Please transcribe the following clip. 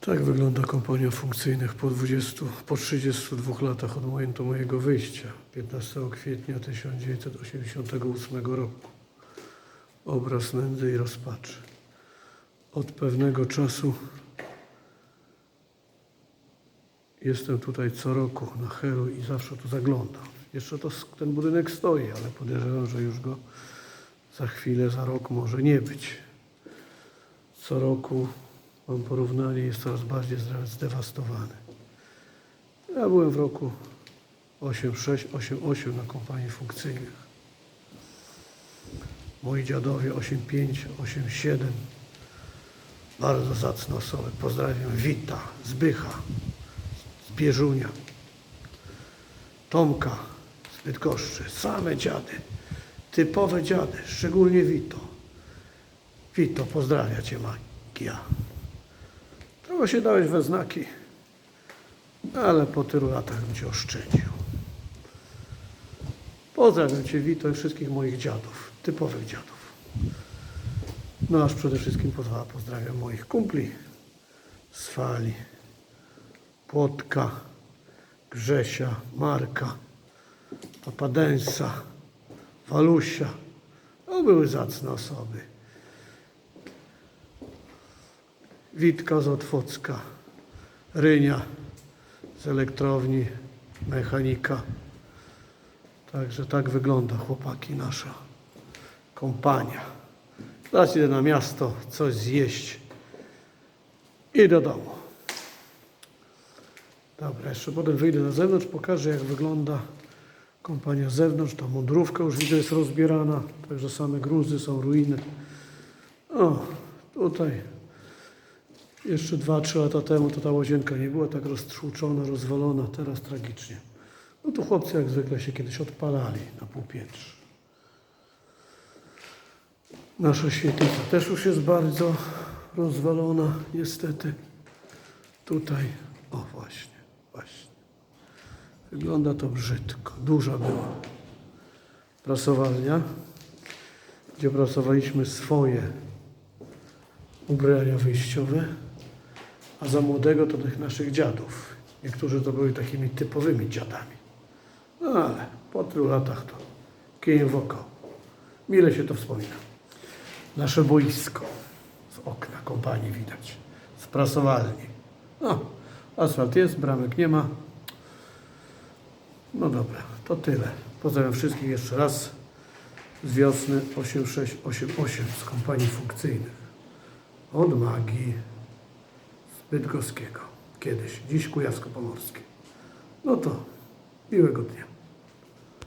Tak wygląda kompania funkcyjnych po 20, po 32 latach od momentu mojego wyjścia, 15 kwietnia 1988 roku. Obraz nędzy i rozpaczy. Od pewnego czasu jestem tutaj co roku na Helu i zawsze tu zaglądam. Jeszcze to, ten budynek stoi, ale podejrzewam, że już go za chwilę, za rok może nie być. Co roku mam porównanie, jest coraz bardziej zde- zdewastowany. Ja byłem w roku 86, 88 na kompanii funkcyjnych. Moi dziadowie 85, 87. Bardzo zacne osoby. Pozdrawiam Wita, Zbycha, z Bieżunia, Tomka z Bydgoszczy. Same dziady. Typowe dziady, szczególnie Wito. Wito, pozdrawia Cię Magia. Trochę się dałeś we znaki, ale po tylu latach bym Cię oszczędził. Pozdrawiam Cię Wito i wszystkich moich dziadów, typowych dziadów. No aż przede wszystkim pozdrawiam moich kumpli z Fali, Płotka, Grzesia, Marka, Papadensa, Walusia. To były zacne osoby. Witka z Otwocka, Rynia z elektrowni, mechanika. Także tak wygląda chłopaki nasza kompania. Teraz idę na miasto, coś zjeść i do domu. Dobra, jeszcze potem wyjdę na zewnątrz, pokażę jak wygląda kompania z zewnątrz. Ta mundrówka już widzę jest rozbierana, także same gruzy są ruiny. O, tutaj jeszcze 2-3 lata temu to ta łazienka nie była tak roztłuczona, rozwalona, teraz tragicznie. No tu chłopcy jak zwykle się kiedyś odpalali na półpiętrze. Nasza świetlica też już jest bardzo rozwalona, niestety. Tutaj, o właśnie, właśnie. Wygląda to brzydko. Duża była prasowalnia, gdzie prasowaliśmy swoje ubrania wyjściowe, a za młodego to tych naszych dziadów. Niektórzy to były takimi typowymi dziadami. No ale po tylu latach to kijem w oko. Mile się to wspomina. Nasze boisko z okna kompanii widać, z prasowalni. No, asfalt jest, bramek nie ma. No dobra, to tyle. Pozdrawiam wszystkich jeszcze raz z wiosny 8688 z kompanii funkcyjnych. Od magii Bydgoskiego. Kiedyś, dziś Kujawsko-Pomorskie. No to miłego dnia.